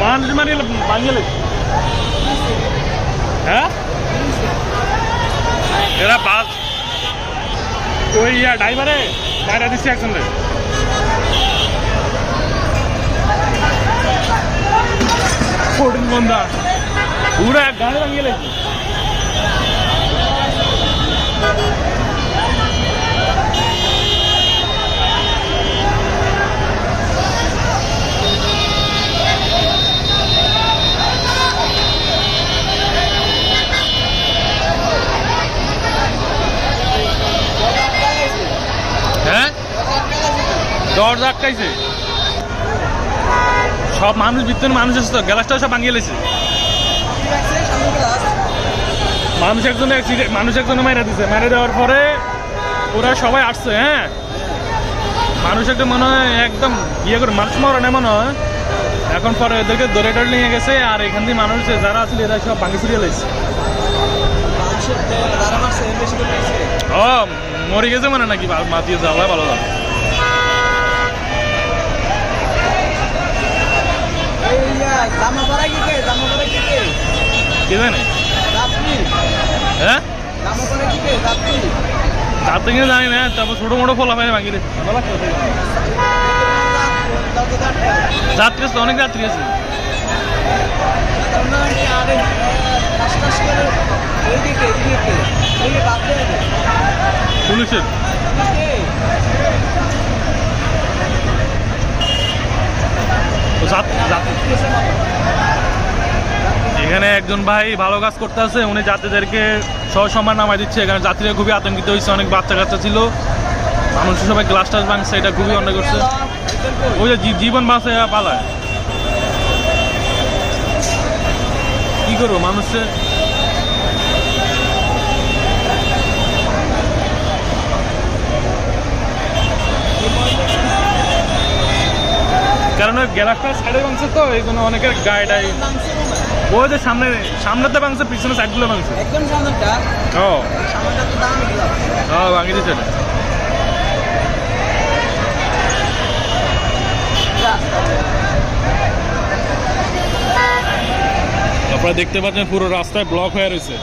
মানুষ মারি বাঙালি হ্যাঁ এরা বাস ওই ইয়া ড্রাইভারে বাইরে দিচ্ছে একজন রে ফোর্টিন বন্ধা পুরো এক গাড়ি ভাঙিয়ে লেগেছে হ্যাঁ দরজা আটকাইছে সব মানুষ ভিতরে মানুষ আছে তো গ্যালাসটাও সব ভাঙিয়ে লেছে। মানুষ একজনে মানুষ একজনে মারা দিছে। মারা দেওয়ার পরে ওরা সবাই আসছে হ্যাঁ? মানুষ একটা মনে হয় একদম ইয়ে করে মানুষ মরে না মনে হয়। এখন পরে এদেরকে দৌড়ে টরে নিয়ে গেছে আর এখান থেকে মানুষ যারা আসলে এরা সব ভাঙি ছিড়িয়ে লেছে। ও মরে গেছে মানে নাকি? মাতিয়ে যাওয়া ভালো লাগে। কে জানে? হ্যাঁ? তার থেকে জানি না, তারপর ছোটো মোটো ফলা লাগছে ওটাই। যাত্রী আছে, অনেক যাত্রী আছে। পুলিশের তো যাত- যাত- এখানে একজন ভাই ভালো কাজ করতে আছে উনি যাত্রীদেরকে সহসম্মান নামাই দিচ্ছে। এখানে যাত্রীরা খুবই আতঙ্কিত হয়েছে, অনেক বাচ্চা কাচ্চা ছিল। মানুষ সবাই গ্লাস টাস ভাঙছে, এটা খুবই অন্যায় করছে। ওই যে জীবন বাঁচে পালায়। কি করব, মানুষের কারণ ওই গ্যালাসটা সাইডে ভাঙছে তো এই জন্য অনেকের গায়েটাই ওই যে সামনে সামনেতে ভাঙছে পিছনে সাইডগুলো ভাঙছে একদম সামনেটা ও। সামনেটা তো দাম হ্যাঁ ভাঙি দিচ্ছে আপনারা দেখতে পাচ্ছেন পুরো রাস্তায় ব্লক হয়ে রয়েছে।